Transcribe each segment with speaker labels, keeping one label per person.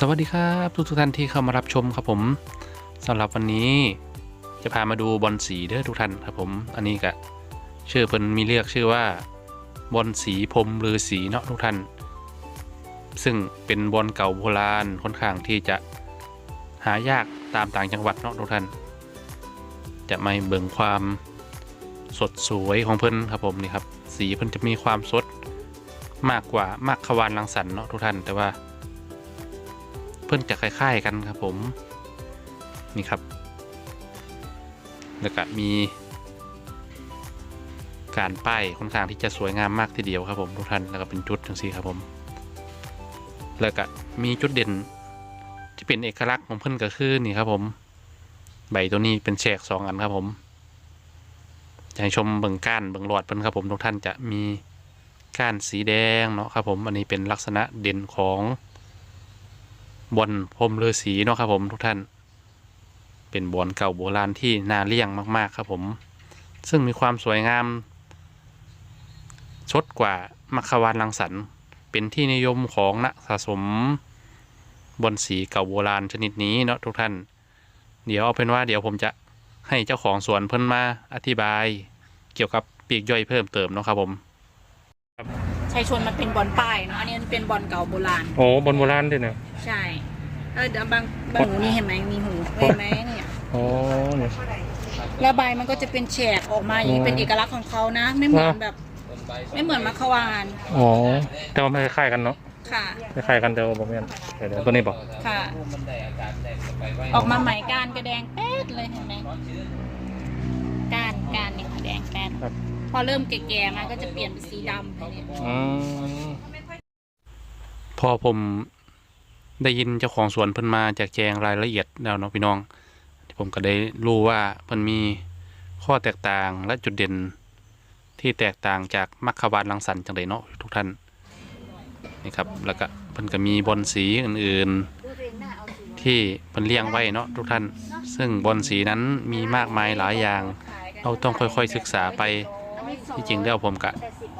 Speaker 1: สวัสดีครับทุกทุกท่านที่เข้ามารับชมครับผมสำหรับวันนี้จะพามาดูบอลสีเด้อทุกท่านครับผมอันนี้ก็ชื่อเพิ่นมีเรียกชื่อว่าบอลสีพรมฤาษีเนาะทุกท่าน ซึ่งเป็นบอลเก่าโบราณค่อนข้างที่จะหายากตามต่างจังหวัดเนาะทุกท่าน จะไม่เบิ่งความสดสวยของเพิ่นครับผมนี่ครับสีเพิ่นจะมีความสดมากกว่ามากขวานรังสรรค์เนาะทุกท่านแต่ว่า เพื่อนจะคล้าย ๆ กันครับผม นี่ครับ แล้วก็มีการป้ายค่อนข้างที่จะสวยงามมากทีเดียวครับผมทุกท่านแล้วก็เป็นจุดจังซี่ครับผม แล้วก็มีจุดเด่นที่เป็นเอกลักษณ์ของเพื่อนก็คือนี่ครับผม ใบตัวนี้เป็นแฉกสองอันครับผมจะให้ชมเบิ่งก้านเบิ่งหลอดเพิ่นครับผมทุกท่านจะมีก้านสีแดงเนาะครับผมอันนี้เป็นลักษณะเด่นของ บอนพรมฤาษีเนาะครับผมทุกท่าน เป็นบอนเก่าโบราณที่น่าเลี้ยงมากๆครับผม ซึ่งมีความสวยงาม ชดกว่ามัควานรังสรรเป็นที่นิยมของนักสะสมบอนสีเก่าโบราณชนิดนี้เนาะทุกท่าน เดี๋ยวเอาเป็นว่าเดี๋ยวผมจะให้เจ้าของสวนเพิ่นมาอธิบาย เกี่ยวกับปีกย่อยเพิ่มเติมเนาะครับผม
Speaker 2: ชัยชนมันเป็นบอลป้ายเนาะอันนี้มันเป็นบอลเก่าโบราณ
Speaker 3: โอ้บนโบราณด้วยเนี่ย
Speaker 2: ใช่เออเดี๋ยวบางบางหูนี่เห็นไหมมีหูเห็นไหมเนี่ย
Speaker 3: โอ้เนี่ย
Speaker 2: แล้วใบมันก็จะเป็นแฉกออกมาอย่างนี้
Speaker 3: อ๋อ
Speaker 2: เป็นเอกลักษณ์ของเขานะ ไม่เหมือน
Speaker 3: ว่า
Speaker 2: แบบ ไม่เหมือนมัคควาน
Speaker 3: อ๋อแต่ว่ามันคล้ายๆกันเนาะ
Speaker 2: ค่ะ
Speaker 3: คล้ายๆกันแต่ว่าผมไม่นเดี๋ยวๆตัวนี้บอก
Speaker 2: ค่ะ ออกมาใหม่ก้านกระแดงแป๊ดเลยเห็นไหม ก้านก้านเนี่ยแดงแป๊ด
Speaker 3: ครับ
Speaker 2: พอเริ่มแก่ๆมาก็จะเปลี่ยนเป็นสีดำเลยเนี่ย
Speaker 3: อืม
Speaker 1: พอผมได้ยินเจ้าของสวนเพิ่นมาแจกแจงรายละเอียดแล้วเนาะพี่น้อง ผมก็ได้รู้ว่าเพิ่นมีข้อแตกต่างและจุดเด่นที่แตกต่างจากมัคควานรังสรรค์จังไดเนาะทุกท่านนี่ครับแล้วก็เพิ่นก็มีบอลสีอื่นๆที่เพิ่นเลี้ยงไว้เนาะทุกท่าน ซึ่งบอลสีนั้นมีมากมายหลายอย่าง เราต้องค่อยๆศึกษาไปที่จริงแล้วผมกะ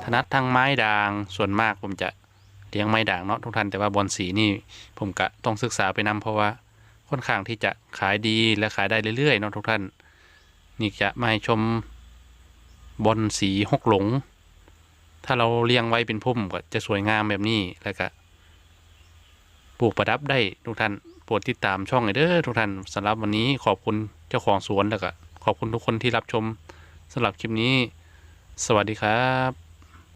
Speaker 1: ถนัดทางไม้ด่างส่วนมากผมจะเลี้ยงไม้ด่างเนาะทุกท่านแต่ว่าบอลสีนี่ผมกะต้องศึกษาไปนำเพราะว่าค่อนข้างที่จะขายดีและขายได้เรื่อยๆเนาะทุกท่าน นี่จะมาให้ชมบอลสีหกหลง ถ้าเราเลี้ยงไว้เป็นพุ่มก็จะสวยงามแบบนี้แล้วก็ปลูกประดับได้ทุกท่านโปรดติดตามช่องให้เด้อทุกท่านสำหรับวันนี้ขอบคุณเจ้าของสวนแล้วก็ ขอบคุณทุกคนที่รับชมสำหรับคลิปนี้ สวัสดีครับ